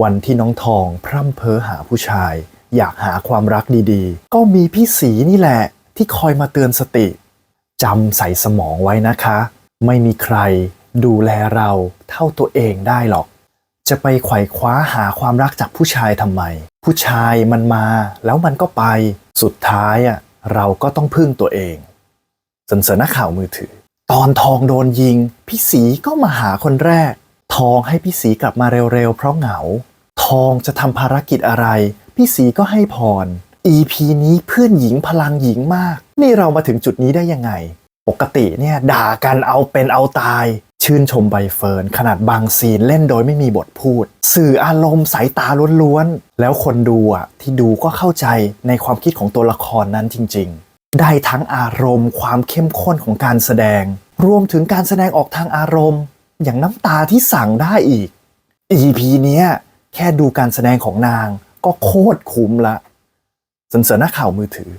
วันที่น้องทองพร่ำเพ้อหาผู้ชาย อยากหาความรักดีๆ ก็มีพี่สีนี่แหละ ที่คอยมาเตือนสติจำใส่สมองไว้นะคะ ไม่มีใครดูแลเราเท่าตัวเองได้หรอก จะไปไขว่คว้าหาความรักจากผู้ชายทำไม ผู้ชายมันมาแล้วมันก็ไปสุดท้ายอะเราก็ต้องพึ่งตัวเองสันเสริญนักข่าวมือถือ ตอนทองโดนยิง พี่สีก็มาหาคนแรก ทองให้พี่สีกลับมาเร็วๆ เพราะเหงา ทองจะทำภารกิจอะไร พี่สีก็ให้พร EP นี้เพื่อนหญิงพลังหญิงมาก นี่เรามาถึงจุดนี้ได้ยังไง ปกติเนี่ยด่ากันเอาเป็นเอาตาย ชื่นชมใบเฟิร์นขนาดบางซีนเล่นโดยไม่มีบทพูด สื่ออารมณ์สายตาล้วนๆ แล้วคนดูอะที่ดูก็เข้าใจในความคิดของตัวละครนั้นจริง ๆ ได้ทั้งอารมณ์ความเข้มข้นของการแสดง รวมถึงการแสดงออกทางอารมณ์ อย่างน้ำตาที่สั่งได้อีก EP เนี้ยแค่ดูการแสดงของนางก็โคตรคุ้มละสันเสริญนักข่าวมือถือ